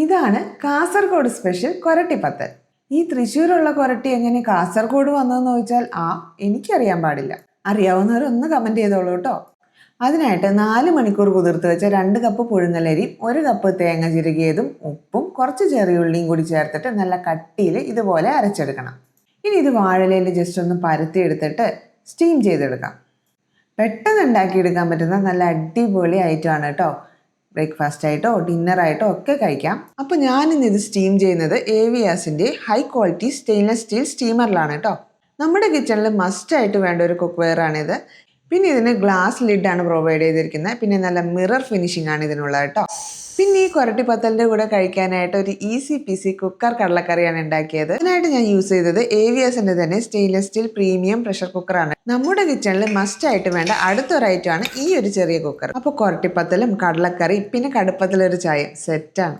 ഇതാണ് കാസർഗോഡ് സ്പെഷ്യൽ കൊരട്ടിപ്പത്തൽ ഈ തൃശ്ശൂരുള്ള കൊരട്ടി എങ്ങനെ കാസർഗോഡ് വന്നതെന്ന് ചോദിച്ചാൽ ആ എനിക്കറിയാൻ പാടില്ല. അറിയാവുന്നവരൊന്ന് കമന്റ് ചെയ്തോളൂ കേട്ടോ. അതിനായിട്ട് നാല് മണിക്കൂർ കുതിർത്ത് വെച്ച രണ്ട് കപ്പ് പുഴുങ്ങലരി ഒരു കപ്പ് തേങ്ങ ചിരുകിയതും ഉപ്പും കുറച്ച് ചെറിയ ഉള്ളിയും കൂടി ചേർത്തിട്ട് നല്ല കട്ടിയിൽ ഇതുപോലെ അരച്ചെടുക്കണം. ഇനി ഇത് വാഴലയിൽ ജസ്റ്റ് ഒന്ന് പരത്തി എടുത്തിട്ട് സ്റ്റീം ചെയ്തെടുക്കാം. പെട്ടെന്ന് ഉണ്ടാക്കിയെടുക്കാൻ പറ്റുന്ന നല്ല അടിപൊളി ഐറ്റമാണ് കേട്ടോ. ബ്രേക്ക്ഫാസ്റ്റ് ആയിട്ടോ ഡിന്നർ ആയിട്ടോ ഒക്കെ കഴിക്കാം. അപ്പോൾ ഞാനിന്ന് ഇത് സ്റ്റീം ചെയ്യുന്നത് ഏവിയാസിന്റെ ഹൈ ക്വാളിറ്റി സ്റ്റെയിൻലെസ് സ്റ്റീൽ സ്റ്റീമറിലാണ് കേട്ടോ നമ്മുടെ കിച്ചണിൽ മസ്റ്റ് ആയിട്ട് വേണ്ട ഒരു കുക്ക് വെയർ ആണിത്. പിന്നെ ഇതിന് ഗ്ലാസ് ലിഡാണ് പ്രൊവൈഡ് ചെയ്തിരിക്കുന്നത്. പിന്നെ നല്ല മിറർ ഫിനിഷിംഗ് ആണ് ഇതിനുള്ളത് കേട്ടോ പിന്നെ ഈ കൊരട്ടി പത്തലിന്റെ കൂടെ കഴിക്കാനായിട്ട് ഒരു ഈസി പീസി കുക്കർ കടലക്കറിയാണ് ഉണ്ടാക്കിയത്. അതിനായിട്ട് ഞാൻ യൂസ് ചെയ്തത് ഏവിയസിന്റെ തന്നെ സ്റ്റെയിൻലെസ് സ്റ്റീൽ പ്രീമിയം പ്രഷർ കുക്കറാണ് നമ്മുടെ കിച്ചണിൽ മസ്റ്റ് ആയിട്ട് വേണ്ട അടുത്തൊരു ഐറ്റമാണ് ഈ ഒരു ചെറിയ കുക്കർ അപ്പോൾ കൊരട്ടിപ്പത്തലും കടലക്കറി പിന്നെ കടുപ്പത്തിലൊരു ചായ സെറ്റാണ്